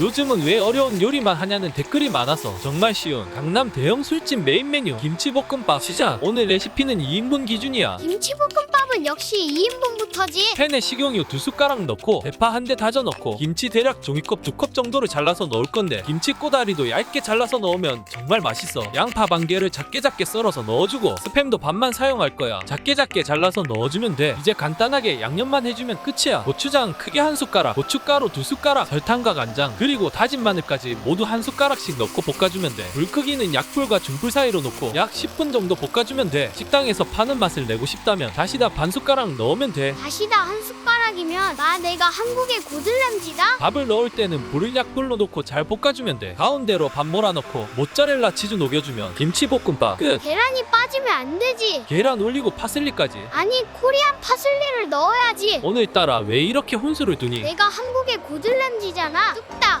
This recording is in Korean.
요즘은 왜 어려운 요리만 하냐는 댓글이 많아서 정말 쉬운 강남 대형 술집 메인 메뉴 김치볶음밥 시작. 오늘 레시피는 2인분 기준이야. 김치볶음 밥은 역시 2인분부터지. 팬에 식용유 두 숟가락 넣고 대파 한 대 다져 넣고 김치 대략 종이컵 두 컵 정도를 잘라서 넣을 건데 김치 꼬다리도 얇게 잘라서 넣으면 정말 맛있어. 양파 반 개를 작게 작게 썰어서 넣어주고 스팸도 반만 사용할 거야. 작게 작게 잘라서 넣어주면 돼. 이제 간단하게 양념만 해주면 끝이야. 고추장 크게 한 숟가락 고춧가루 두 숟가락 설탕과 간장 그리고 다진 마늘까지 모두 한 숟가락씩 넣고 볶아주면 돼불 크기는 약불과 중불 사이로 놓고 약 10분 정도 볶아주면 돼. 식당에서 파는 맛을 내고 싶다면 다시다 반 숟가락 넣으면 돼 다시다 한 숟가락이면 나 내가 한국의 고들램지다. 밥을 넣을 때는 불을 약불로 놓고 잘 볶아주면 돼. 가운데로 밥 몰아넣고 모짜렐라 치즈 녹여주면 김치볶음밥 끝. 계란이 빠지면 안 되지. 계란 올리고 파슬리까지. 아니 코리안 파슬리를 넣어야지. 오늘따라 왜 이렇게 혼수를 두니? 내가 한국의 고들램지잖아. 뚝딱.